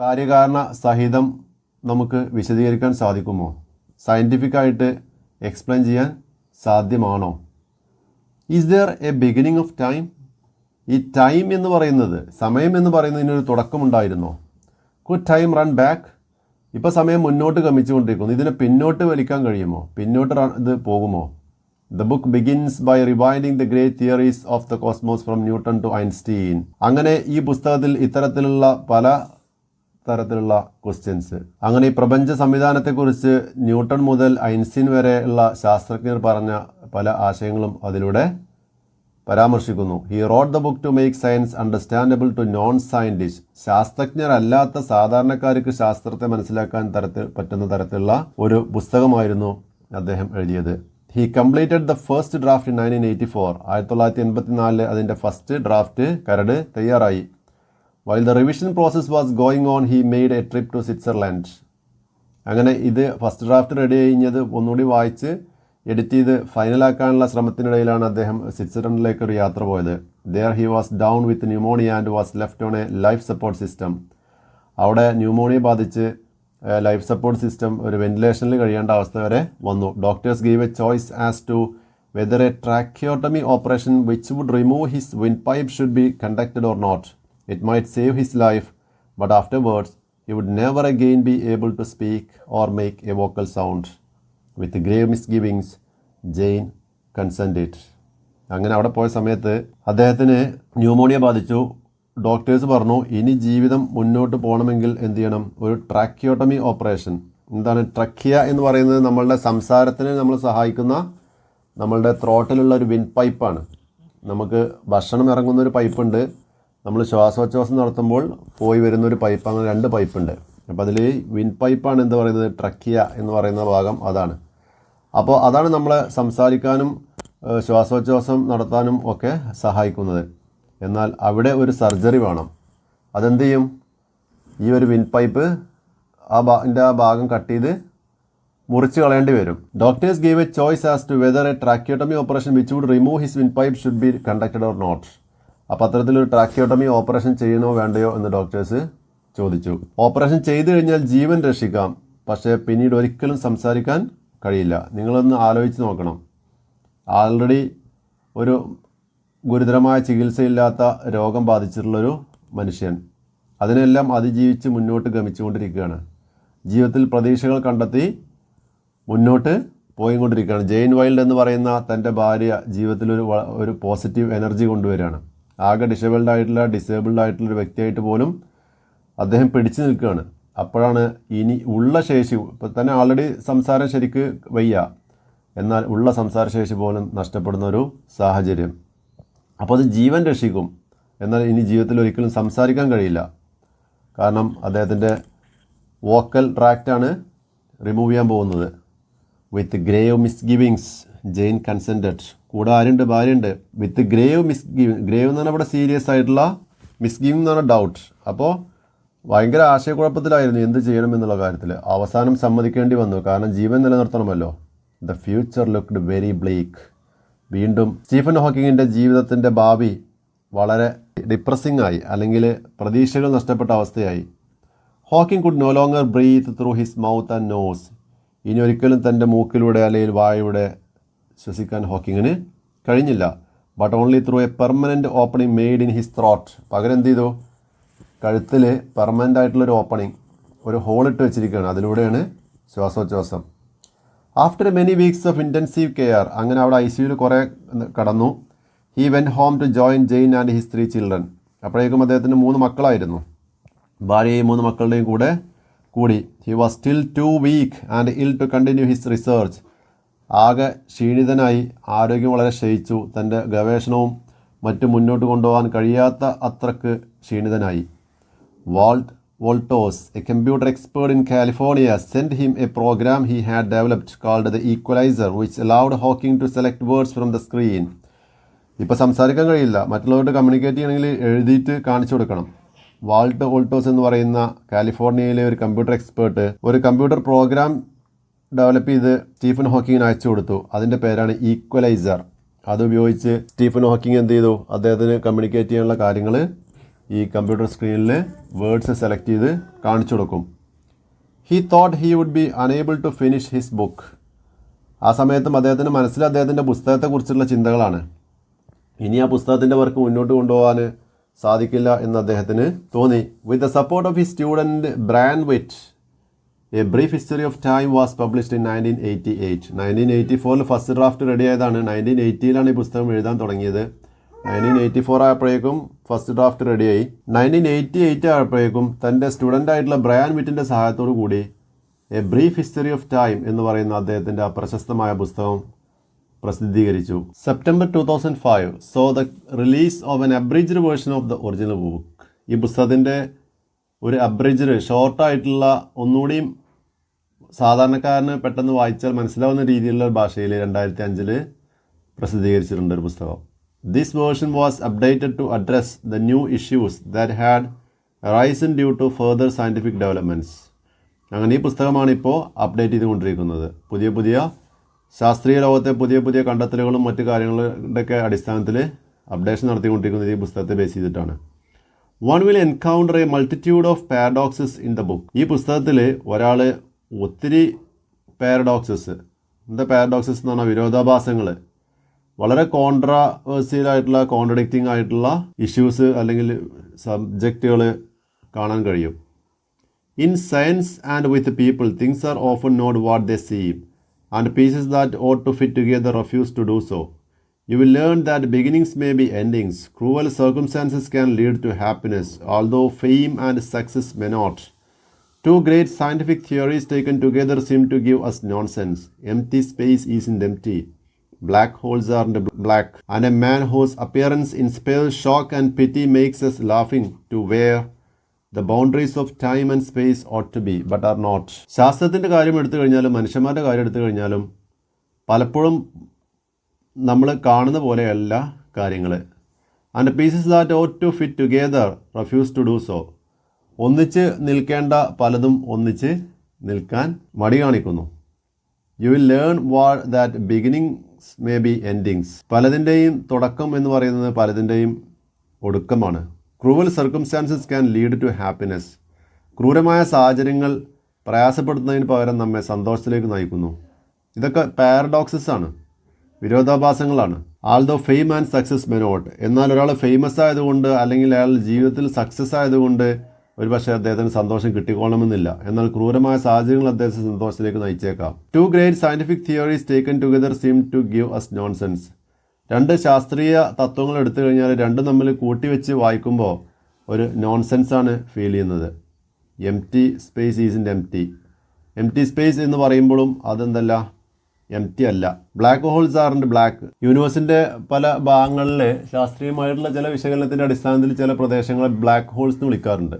കാര്യകാരണ സഹിതം നമുക്ക് വിശദീകരിക്കാൻ സാധിക്കുമോ? സയന്റിഫിക്കായിട്ട് എക്സ്പ്ലെയിൻ ചെയ്യാൻ സാധ്യമാണോ? Is there a beginning of time ഈ ടൈം എന്ന് പറയുന്നത് സമയം എന്ന് പറയുന്നതിനൊരു തുടക്കമുണ്ടായിരുന്നോ? കുഡ് ടൈം റൺ ബാക്ക് ഇപ്പോൾ സമയം മുന്നോട്ട് ഗമിച്ചുകൊണ്ടിരിക്കുന്നു. ഇതിനെ പിന്നോട്ട് വലിക്കാൻ കഴിയുമോ? പിന്നോട്ട് ഇത് പോകുമോ? The book begins by rewinding the great theories of the cosmos from Newton to Einstein അങ്ങനെ ഈ പുസ്തകത്തിൽ ഇത്തരത്തിലുള്ള പല തരത്തിലുള്ള ക്വസ്റ്റ്യൻസ് അങ്ങനെ ഈ പ്രപഞ്ച സംവിധാനത്തെക്കുറിച്ച് ന്യൂട്ടൺ മുതൽ ഐൻസ്റ്റീൻ വരെയുള്ള ശാസ്ത്രജ്ഞർ പറഞ്ഞ പല ആശയങ്ങളും അതിലൂടെ പരാമർശിക്കുന്നു. He wrote the book to make science understandable to non scientist ശാസ്ത്രജ്ഞരല്ലാത്ത സാധാരണക്കാർക്ക് ശാസ്ത്രത്തെ മനസ്സിലാക്കാൻ തരത്തിൽ പറ്റുന്ന തരത്തിലുള്ള ഒരു പുസ്തകമായിരുന്നു അദ്ദേഹം എഴുതിയത്. He completed the first draft in nineteen eighty four ആയിരത്തി തൊള്ളായിരത്തി എൺപത്തി നാലിൽ അതിന്റെ ഫസ്റ്റ് ഡ്രാഫ്റ്റ് കരട് തയ്യാറായി. While the revision process was going on he made a trip to Switzerland അങ്ങനെ ഇത് ഫസ്റ്റ് ഡ്രാഫ്റ്റ് റെഡി കഴിഞ്ഞത് ഒന്നുകൂടി വായിച്ച് എഡിറ്റ് ചെയ്ത് ഫൈനലാക്കാനുള്ള ശ്രമത്തിനിടയിലാണ് അദ്ദേഹം സ്വിറ്റ്സർലൻഡിലേക്ക് ഒരു യാത്ര പോയത്. There he was down with pneumonia and was left on a life support system അവിടെ ന്യൂമോണിയ ബാധിച്ച് ലൈഫ് സപ്പോർട്ട് സിസ്റ്റം ഒരു വെന്റിലേഷനിൽ കഴിയേണ്ട അവസ്ഥ വരെ വന്നു. Doctors give a choice as to whether a tracheotomy operation which would remove his windpipe should be conducted or not it might save his life but afterwards he would never again be able to speak or make a vocal sound. With grave misgivings, Jane consented അങ്ങനെ അവിടെ പോയ സമയത്ത് അദ്ദേഹത്തിന് pneumonia ബാധിച്ചു. Doctors പറഞ്ഞു ഇനി ജീവിതം മുന്നോട്ട് പോകണമെങ്കിൽ എന്ത് ചെയ്യണം? ഒരു ട്രാക്കിയോട്ടമി ഓപ്പറേഷൻ എന്താണ് ട്രക്കിയ എന്ന് പറയുന്നത്? നമ്മളുടെ സംസാരത്തിന് നമ്മൾ സഹായിക്കുന്ന നമ്മളുടെ ത്രോട്ടിലുള്ള ഒരു വിൻ പൈപ്പാണ് നമുക്ക് ഭക്ഷണം ഇറങ്ങുന്ന ഒരു പൈപ്പുണ്ട് നമ്മൾ ശ്വാസോച്ഛ്വാസം നടത്തുമ്പോൾ പോയി വരുന്ന ഒരു പൈപ്പ് അങ്ങനെ രണ്ട് പൈപ്പുണ്ട് അപ്പോൾ അതിൽ വിൻ പൈപ്പാണ് എന്ത് പറയുന്നത്? ട്രക്കിയ എന്ന് പറയുന്ന ഭാഗം അതാണ്. അപ്പോൾ അതാണ് നമ്മളെ സംസാരിക്കാനും ശ്വാസോച്ഛ്വാസം നടത്താനും ഒക്കെ സഹായിക്കുന്നത്. എന്നാൽ അവിടെ ഒരു സർജറി വേണം. അതെന്ത് ചെയ്യും ഈ ഒരു വിൻ പൈപ്പ് ആ ഭാ ആ ഭാഗം കട്ട് ചെയ്ത് മുറിച്ച് കളയേണ്ടി വരും. Doctors give a choice as to whether a tracheotomy operation which would remove his windpipe should be conducted or not അപ്പോൾ അത്തരത്തിലൊരു ട്രാക്യോട്ടമി ഓപ്പറേഷൻ ചെയ്യണോ വേണ്ടയോ എന്ന് ഡോക്ടേഴ്സ് ചോദിച്ചു. ഓപ്പറേഷൻ ചെയ്തു കഴിഞ്ഞാൽ ജീവൻ രക്ഷിക്കാം. പക്ഷേ പിന്നീട് ഒരിക്കലും സംസാരിക്കാൻ കഴിയില്ല. നിങ്ങളൊന്ന് ആലോചിച്ച് നോക്കണം. ആൾറെഡി ഒരു ഗുരുതരമായ ചികിത്സയില്ലാത്ത രോഗം ബാധിച്ചിട്ടുള്ളൊരു മനുഷ്യൻ. അതിനെല്ലാം അതിജീവിച്ച് മുന്നോട്ട് ഗമിച്ചുകൊണ്ടിരിക്കുകയാണ്. ജീവിതത്തിൽ പ്രതീക്ഷകൾ കണ്ടെത്തി മുന്നോട്ട് പോയിക്കൊണ്ടിരിക്കുകയാണ്. ജെയിൻ വൈൽഡ് എന്ന് പറയുന്ന തന്റെ ഭാര്യ ജീവിതത്തിൽ ഒരു ഒരു പോസിറ്റീവ് എനർജി കൊണ്ടുവരികയാണ്. ആകെ ഡിസേബിൾഡ് ആയിട്ടുള്ള ഡിസേബിൾഡ് ആയിട്ടുള്ള ഒരു വ്യക്തിയായിട്ട് പോലും അദ്ദേഹം പിടിച്ചു നിൽക്കുകയാണ്. അപ്പോഴാണ് ഇനി ഉള്ള ശേഷി ഇപ്പം തന്നെ ആൾറെഡി സംസാരം ശരിക്ക് വയ്യ. എന്നാൽ ഉള്ള സംസാരശേഷി പോലും നഷ്ടപ്പെടുന്ന ഒരു സാഹചര്യം. അപ്പോൾ അത് ജീവൻ രക്ഷിക്കും. എന്നാൽ ഇനി ജീവിതത്തിൽ ഒരിക്കലും സംസാരിക്കാൻ കഴിയില്ല. കാരണം അദ്ദേഹത്തിന്റെ വോക്കൽ ട്രാക്റ്റാണ് റിമൂവ് ചെയ്യാൻ പോകുന്നത്. With grave misgivings Jane consented കൂടെ ആരുണ്ട്? ഭാര്യയുണ്ട്. With grave miss giving grave എന്ന് പറഞ്ഞാൽ ഇവിടെ സീരിയസ് ആയിട്ടുള്ള മിസ് ഗിവിങ് എന്ന് പറഞ്ഞാൽ ഡൗട്ട് അപ്പോൾ ഭയങ്കര ആശയക്കുഴപ്പത്തിലായിരുന്നു എന്ത് ചെയ്യണം എന്നുള്ള കാര്യത്തിൽ അവസാനം സമ്മതിക്കേണ്ടി വന്നു. കാരണം ജീവൻ നിലനിർത്തണമല്ലോ. The future looked very bleak വീണ്ടും സ്റ്റീഫൻ ഹോക്കിങ്ങിന്റെ ജീവിതത്തിന്റെ ഭാവി വളരെ ഡിപ്രസിംഗ് ആയി അല്ലെങ്കിൽ പ്രതീക്ഷകൾ നഷ്ടപ്പെട്ട അവസ്ഥയായി. Hawking could no longer breathe through his mouth and nose ഇനി ഒരിക്കലും തന്റെ മൂക്കിലൂടെ അല്ലെങ്കിൽ വായയുടെ ശ്വസിക്കാൻ ഹോക്കിങ്ങിന് കഴിഞ്ഞില്ല. But only through a permanent opening made in his throat പകരം എന്ത് ചെയ്തു? കഴുത്തിൽ പെർമനന്റ് ആയിട്ടുള്ളൊരു ഓപ്പണിംഗ് ഒരു ഹോൾ ഇട്ട് വെച്ചിരിക്കുകയാണ്. അതിലൂടെയാണ് ശ്വാസോച്ഛ്വാസം. After many weeks of intensive care അങ്ങനെ അവിടെ ഐ സിയുയിൽ കുറേ കടന്നു. He went home to join Jane and his three children അപ്പോഴേക്കും അദ്ദേഹത്തിന് മൂന്ന് മക്കളായിരുന്നു. ഭാര്യയും മൂന്ന് മക്കളുടെയും കൂടെ കൂടി. He was still too weak and ill to continue his research ആകെ ക്ഷീണിതനായി ആരോഗ്യം വളരെ ക്ഷയിച്ചു. തന്റെ ഗവേഷണവും മറ്റും മുന്നോട്ട് കൊണ്ടുപോകാൻ കഴിയാത്ത അത്രയ്ക്ക് ക്ഷീണിതനായി. Walt Woltosz a computer expert in California send him a program he had developed called the Equalizer which allowed Hawking to select words from the screen ഇപ്പോൾ സംസാരിക്കാൻ കഴിയില്ല. മറ്റുള്ളവരോട് കമ്മ്യൂണിക്കേറ്റ് ചെയ്യണമെങ്കിൽ എഴുതിയിട്ട് കാണിച്ചു കൊടുക്കണം. വാൾട്ട് വോൾട്ടോസ് എന്ന് പറയുന്ന കാലിഫോർണിയയിലെ ഒരു കമ്പ്യൂട്ടർ എക്സ്പേർട്ട് ഒരു കമ്പ്യൂട്ടർ പ്രോഗ്രാം ഡെവലപ്പ് ചെയ്ത് സ്റ്റീഫൻ ഹോക്കിങ്ങിന് അയച്ചു കൊടുത്തു. അതിന്റെ പേരാണ് ഈക്വലൈസർ അതുപയോഗിച്ച് സ്റ്റീഫൻ ഹോക്കിംഗ് എന്ത് ചെയ്തു? അദ്ദേഹത്തിന് കമ്മ്യൂണിക്കേറ്റ് ചെയ്യാനുള്ള കാര്യങ്ങൾ ഈ കമ്പ്യൂട്ടർ സ്ക്രീനിൽ വേർഡ്സ് സെലക്ട് ചെയ്ത് കാണിച്ചു കൊടുക്കും. He thought he would be unable to finish his book ആ സമയത്തും അദ്ദേഹത്തിന്റെ മനസ്സിൽ അദ്ദേഹത്തിന്റെ പുസ്തകത്തെക്കുറിച്ചുള്ള ചിന്തകളാണ്. ഇനി ആ പുസ്തകത്തിന്റെ വർക്ക് മുന്നോട്ട് കൊണ്ടുപോകാൻ സാധിക്കില്ല എന്ന് അദ്ദേഹത്തിന് തോന്നി. With the support of his student Brian Whitt a brief history of time was published in nineteen eighty eight nineteen eighty ഫോറിൽ ഫസ്റ്റ് ഡ്രാഫ്റ്റ് റെഡി ആയതാണ് നയന്റീൻ എയ്റ്റിയിലാണ് ഈ പുസ്തകം എഴുതാൻ തുടങ്ങിയത്. നയന്റീൻ എയ്റ്റി ഫോർ ആയപ്പോഴേക്കും ഫസ്റ്റ് ഡ്രാഫ്റ്റ് റെഡിയായി. നയന്റീൻ എയ്റ്റി എയ്റ്റ് ആയപ്പോഴേക്കും തന്റെ സ്റ്റുഡന്റ് ആയിട്ടുള്ള ബ്രയാൻ വിറ്റിന്റെ സഹായത്തോടു കൂടി a brief history of time എന്ന് പറയുന്ന അദ്ദേഹത്തിന്റെ ആ പ്രശസ്തമായ പുസ്തകം പ്രസിദ്ധീകരിച്ചു. September two thousand five so the release of an abridged version of the original book. ഈ പുസ്തകത്തിന്റെ ഒരു അബ്രിജ്ഡ് ഷോർട്ടായിട്ടുള്ള ഒന്നുകൂടിയും സാധാരണക്കാരന് പെട്ടെന്ന് വായിച്ചാൽ മനസ്സിലാവുന്ന രീതിയിലുള്ള ഭാഷയിൽ രണ്ടായിരത്തി അഞ്ചിൽ പ്രസിദ്ധീകരിച്ചിട്ടുണ്ട് ഒരു പുസ്തകം. This version was updated to address the new issues that had risen due to further scientific developments അങ്ങനെ ഈ പുസ്തകമാണ് ഇപ്പോൾ അപ്ഡേറ്റ് ചെയ്തുകൊണ്ടിരിക്കുന്നത്. പുതിയ പുതിയ ശാസ്ത്രീയ ലോകത്തെ പുതിയ പുതിയ കണ്ടെത്തലുകളും മറ്റു കാര്യങ്ങളുടെയൊക്കെ അടിസ്ഥാനത്തിൽ അപ്ഡേഷൻ നടത്തിക്കൊണ്ടിരിക്കുന്നത് ഈ പുസ്തകത്തെ ബേസ് ചെയ്തിട്ടാണ്. One will encounter a multitude of paradoxes in the book ഈ പുസ്തകത്തിൽ ഒരാൾ ഒത്തിരി പാരഡോക്സസ് എന്താ പാരഡോക്സസ് എന്ന് പറഞ്ഞാൽ വിരോധാഭാസങ്ങൾ വളരെ കോൺട്രവേഴ്സിയലായിട്ടുള്ള കോൺട്രഡിക്റ്റിംഗ് ആയിട്ടുള്ള ഇഷ്യൂസ് അല്ലെങ്കിൽ സബ്ജക്റ്റുകൾ കാണാൻ കഴിയും. In science and with people things are often not what they seem and pieces that ought to fit together refuse to do so you will learn that beginnings may be endings cruel circumstances can lead to happiness although fame and success may not two great scientific theories taken together seem to give us nonsense empty space is in empty Black holes aren't black. And a man whose appearance inspires shock and pity makes us laughing to where the boundaries of time and space ought to be, but are not. ശാസ്ത്രത്തിന്റെ കാര്യം എടുത്തു കഴിഞ്ഞാലും മനുഷ്യന്മാരുടെ കാര്യം എടുത്തു കഴിഞ്ഞാലും പലപ്പോഴും നമ്മൾ കാണുന്ന പോലെയല്ല കാര്യങ്ങൾ and pieces that ought to fit together refuse to do so ഒന്നിച്ച് നിൽക്കേണ്ട പലതും ഒന്നിച്ച് നിൽക്കാൻ മടി കാണിക്കുന്നു യു വിൽ ലേൺ വാ that beginnings may be endings പലതിന്റെയും തുടക്കം എന്ന് പറയുന്നത് പലതിന്റെയും ഒടുക്കമാണ്. Cruel circumstances can lead to happiness ക്രൂരമായ സാഹചര്യങ്ങൾ പ്രയാസപ്പെടുത്തുന്നതിന് പകരം നമ്മെ സന്തോഷത്തിലേക്ക് നയിക്കുന്നു. ഇതൊക്കെ പാരഡോക്സസ് ആണ്. വിരോധാഭാസങ്ങളാണ്. Although fame and success may not എന്നാൽ ഒരാൾ ഫേമസ് ആയതുകൊണ്ട് അല്ലെങ്കിൽ അയാൾ ജീവിതത്തിൽ സക്സസ് ആയതുകൊണ്ട് ഒരു പക്ഷേ അദ്ദേഹത്തിന് സന്തോഷം കിട്ടിക്കോളണമെന്നില്ല. എന്നാൽ ക്രൂരമായ സാഹചര്യങ്ങൾ അദ്ദേഹത്തെ സന്തോഷത്തിലേക്ക് നയിച്ചേക്കാം. Two great scientific theories taken together seem to give us nonsense രണ്ട് ശാസ്ത്രീയ തത്വങ്ങൾ എടുത്തു കഴിഞ്ഞാൽ രണ്ടും തമ്മിൽ കൂട്ടിവെച്ച് വായിക്കുമ്പോൾ ഒരു നോൺസെൻസാണ് ഫീൽ ചെയ്യുന്നത്. എം ടി സ്പേസ് ഈസിന്റെ empty empty space എന്ന് പറയുമ്പോഴും അതെന്തല്ല? എം ടി അല്ല ബ്ലാക്ക് ഹോൾസ് ആറിന്റെ ബ്ലാക്ക് യൂണിവേഴ്സിന്റെ പല ഭാഗങ്ങളിൽ ശാസ്ത്രീയമായിട്ടുള്ള ചില വിശകലനത്തിന്റെ അടിസ്ഥാനത്തിൽ ചില പ്രദേശങ്ങളെ ബ്ലാക്ക് ഹോൾസ് എന്ന് വിളിക്കാറുണ്ട്.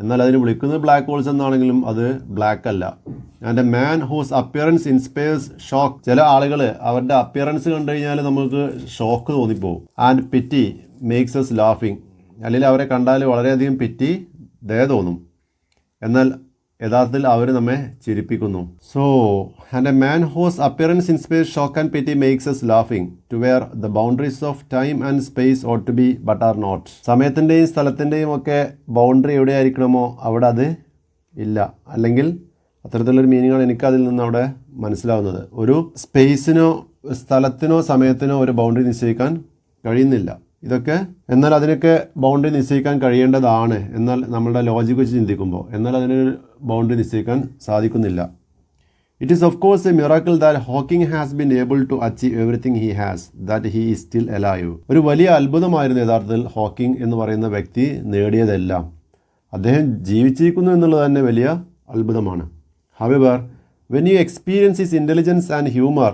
എന്നാൽ അതിന് വിളിക്കുന്നത് ബ്ലാക്ക് ഹോൾസ് എന്നാണെങ്കിലും അത് ബ്ലാക്ക് അല്ല. And a man whose appearance inspires shock ചില ആളുകൾ അവരുടെ അപ്പിയറൻസ് കണ്ടു കഴിഞ്ഞാൽ നമുക്ക് ഷോക്ക് തോന്നിപ്പോവും. ആൻഡ് പിറ്റി മേക്സ് എസ് ലാഫിങ് അല്ലെങ്കിൽ അവരെ കണ്ടാൽ വളരെയധികം പിറ്റി ദയ തോന്നും. എന്നാൽ യഥാർത്ഥത്തിൽ അവർ നമ്മെ ചിരിപ്പിക്കുന്നു. So and a man whose appearance inspire shock and pity makes us laughing to where the boundaries of time and space ought to be but are not സമയത്തിന്റെയും സ്ഥലത്തിന്റെയും ഒക്കെ ബൗണ്ടറി എവിടെയായിരിക്കണമോ അവിടെ അത് ഇല്ല. അല്ലെങ്കിൽ അത്തരത്തിലുള്ളൊരു മീനിങ്ങാണ് എനിക്ക് അതിൽ നിന്ന് അവിടെ മനസ്സിലാവുന്നത്. ഒരു സ്പേസിനോ സ്ഥലത്തിനോ സമയത്തിനോ ഒരു ബൗണ്ടറി നിശ്ചയിക്കാൻ കഴിയുന്നില്ല. ഇതൊക്കെ എന്നാൽ അതിനൊക്കെ ബൗണ്ടറി നിശ്ചയിക്കാൻ കഴിയേണ്ടതാണ്. എന്നാൽ നമ്മളുടെ ലോജിക് വെച്ച് ചിന്തിക്കുമ്പോൾ. എന്നാൽ അതിനൊരു ബൗണ്ടറി നിശ്ചയിക്കാൻ സാധിക്കുന്നില്ല. It is of course a miracle that Hawking has been able to achieve everything he has that he is still alive ഒരു വലിയ അത്ഭുതമായിരുന്നു യഥാർത്ഥത്തിൽ ഹോക്കിംഗ് എന്ന് പറയുന്ന വ്യക്തി നേടിയതെല്ലാം. അദ്ദേഹം ജീവിച്ചിരിക്കുന്നു എന്നുള്ളത് തന്നെ വലിയ അത്ഭുതമാണ്. However when you experience his intelligence and humour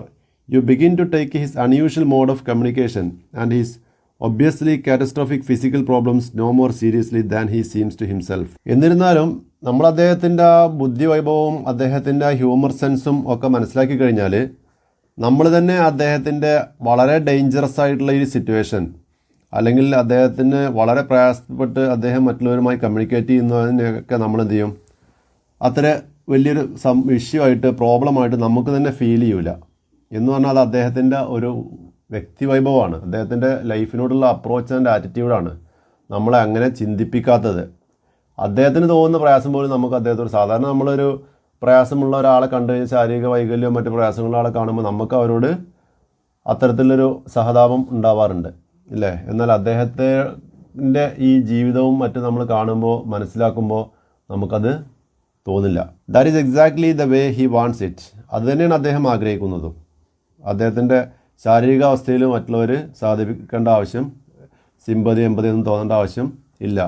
you begin to take his unusual mode of communication and his obviously catastrophic physical problems no more seriously than he seems to himself എന്നിരുന്നാലും നമ്മൾ അദ്ദേഹത്തിന്റെ ആ ബുദ്ധി വൈഭവവും അദ്ദേഹത്തിന്റെ humour സെൻസും ഒക്കെ മനസ്സിലാക്കി കഴിഞ്ഞാൽ നമ്മൾ തന്നെ അദ്ദേഹത്തിന്റെ വളരെ ഡേഞ്ചറസ് ആയിട്ടുള്ള ഈ സിറ്റുവേഷൻ അല്ലെങ്കിൽ അദ്ദേഹത്തിന് വളരെ പ്രയാസപ്പെട്ട് അദ്ദേഹം മറ്റുള്ളവരുമായി കമ്മ്യൂണിക്കേറ്റ് ചെയ്യുന്നതിനെയൊക്കെ നമ്മൾ എന്ത് ചെയ്യും? അത്ര വലിയൊരു സം ഇഷ്യൂ ആയിട്ട് പ്രോബ്ലമായിട്ട് നമുക്ക് തന്നെ ഫീൽ ചെയ്യൂല. എന്ന് പറഞ്ഞാൽ അത് അദ്ദേഹത്തിന്റെ ഒരു വ്യക്തി വൈഭവമാണ്. അദ്ദേഹത്തിന്റെ ലൈഫിനോടുള്ള അപ്രോച്ച് ആൻഡ് ആറ്റിറ്റ്യൂഡാണ് നമ്മളെ അങ്ങനെ ചിന്തിപ്പിക്കാത്തത്. അദ്ദേഹത്തിന് തോന്നുന്ന പ്രയാസം പോലും നമുക്ക് അദ്ദേഹത്തോട് സാധാരണ നമ്മളൊരു പ്രയാസമുള്ള ഒരാളെ കണ്ടു കഴിഞ്ഞാൽ ശാരീരിക വൈകല്യമോ മറ്റു പ്രയാസങ്ങളുള്ള ആളെ കാണുമ്പോൾ നമുക്ക് അവരോട് അത്തരത്തിലൊരു സഹതാപം ഉണ്ടാവാറുണ്ട് ഇല്ലേ? എന്നാൽ അദ്ദേഹത്തിന്റെ ഈ ജീവിതവും മറ്റും നമ്മൾ കാണുമ്പോൾ മനസ്സിലാക്കുമ്പോൾ നമുക്കത് തോന്നില്ല. That is exactly the way he wants it അത് തന്നെയാണ് അദ്ദേഹം ആഗ്രഹിക്കുന്നതും. അദ്ദേഹത്തിന്റെ ശാരീരികാവസ്ഥയിൽ മറ്റുള്ളവർ സാധിപ്പിക്കേണ്ട ആവശ്യം സിമ്പതി എമ്പതി ഒന്നും തോന്നേണ്ട ആവശ്യം ഇല്ല.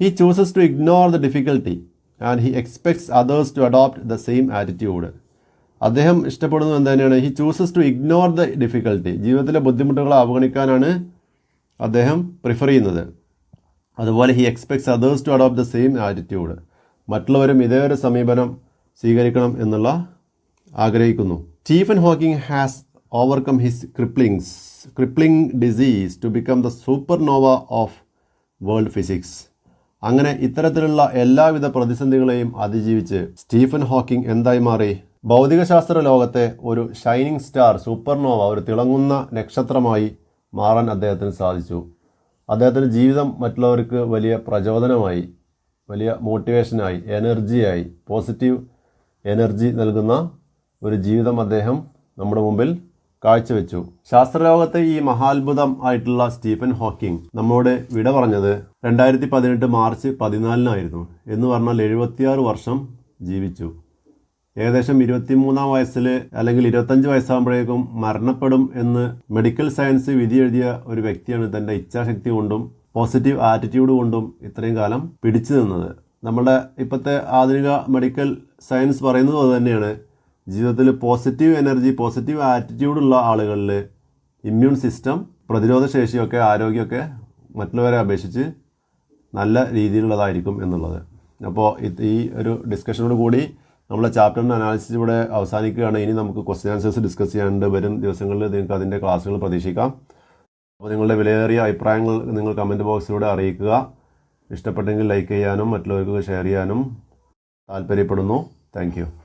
He chooses to ignore the difficulty and he expects others to adopt the same attitude അദ്ദേഹം ഇഷ്ടപ്പെടുന്നത് എന്ത് തന്നെയാണ് he chooses to ignore the difficulty ജീവിതത്തിലെ ബുദ്ധിമുട്ടുകളെ അവഗണിക്കാനാണ് അദ്ദേഹം പ്രിഫർ ചെയ്യുന്നത്. അതുപോലെ he expects others to adopt the same attitude മറ്റുള്ളവരും ഇതേ ഒരു സമീപനം സ്വീകരിക്കണം എന്നുള്ള ആഗ്രഹിക്കുന്നു. Stephen Hawking has his cripplings crippling disease to become the supernova of world physics അങ്ങനെ ഇത്തരത്തിലുള്ള എല്ലാവിധ പ്രതിസന്ധികളെയും അതിജീവിച്ച് സ്റ്റീഫൻ ഹോക്കിംഗ് എന്തായി മാറി? ഭൗതികശാസ്ത്ര ലോകത്തെ ഒരു ഷൈനിങ് സ്റ്റാർ സൂപ്പർനോവ ഒരു തിളങ്ങുന്ന നക്ഷത്രമായി മാറാൻ അദ്ദേഹത്തിന് സാധിച്ചു. അദ്ദേഹത്തിന്റെ ജീവിതം മറ്റുള്ളവർക്ക് വലിയ പ്രചോദനമായി വലിയ മോട്ടിവേഷനായി എനർജിയായി പോസിറ്റീവ് എനർജി നൽകുന്ന ഒരു ജീവിതം അദ്ദേഹം നമ്മുടെ മുമ്പിൽ കാഴ്ചവെച്ചു. ശാസ്ത്രലോകത്തെ ഈ മഹാത്ഭുതം ആയിട്ടുള്ള സ്റ്റീഫൻ ഹോക്കിംഗ് നമ്മോട് വിട പറഞ്ഞത് രണ്ടായിരത്തി പതിനെട്ട് മാർച്ച് പതിനാലിനായിരുന്നു എന്ന് പറഞ്ഞാൽ എഴുപത്തിയാറ് വർഷം ജീവിച്ചു. ഏകദേശം ഇരുപത്തിമൂന്നാം വയസ്സിൽ അല്ലെങ്കിൽ ഇരുപത്തഞ്ച് വയസ്സാകുമ്പോഴേക്കും മരണപ്പെടും എന്ന് മെഡിക്കൽ സയൻസ് വിധി എഴുതിയ ഒരു വ്യക്തിയാണ് തന്റെ ഇച്ഛാശക്തി കൊണ്ടും പോസിറ്റീവ് ആറ്റിറ്റ്യൂഡ് കൊണ്ടും ഇത്രയും കാലം പിടിച്ചു നിന്നത്. നമ്മുടെ ഇപ്പോഴത്തെ ആധുനിക മെഡിക്കൽ സയൻസ് പറയുന്നത് തന്നെയാണ് ജീവിതത്തിൽ പോസിറ്റീവ് എനർജി പോസിറ്റീവ് ആറ്റിറ്റ്യൂഡ് ഉള്ള ആളുകളിൽ ഇമ്മ്യൂൺ സിസ്റ്റം പ്രതിരോധ ശേഷിയൊക്കെ ആരോഗ്യമൊക്കെ മറ്റുള്ളവരെ അപേക്ഷിച്ച് നല്ല രീതിയിലുള്ളതായിരിക്കും എന്നുള്ളത്. അപ്പോൾ ഈ ഒരു ഡിസ്കഷനോട് കൂടി നമ്മളെ ചാപ്റ്ററിന്റെ അനാലിസിസ് ഇവിടെ അവസാനിക്കുകയാണ്. ഇനി നമുക്ക് ക്വസ്റ്റ്യൻ ആൻസേഴ്സ് ഡിസ്കസ് ചെയ്യാനുണ്ട്. വരും ദിവസങ്ങളിൽ നിങ്ങൾക്ക് അതിന്റെ ക്ലാസ്സുകൾ പ്രതീക്ഷിക്കാം. അപ്പോൾ നിങ്ങളുടെ വിലയേറിയ അഭിപ്രായങ്ങൾ നിങ്ങൾ കമന്റ് ബോക്സിലൂടെ അറിയിക്കുക. ഇഷ്ടപ്പെട്ടെങ്കിൽ ലൈക്ക് ചെയ്യാനും മറ്റുള്ളവർക്ക് ഷെയർ ചെയ്യാനും താല്പര്യപ്പെടുന്നു. താങ്ക്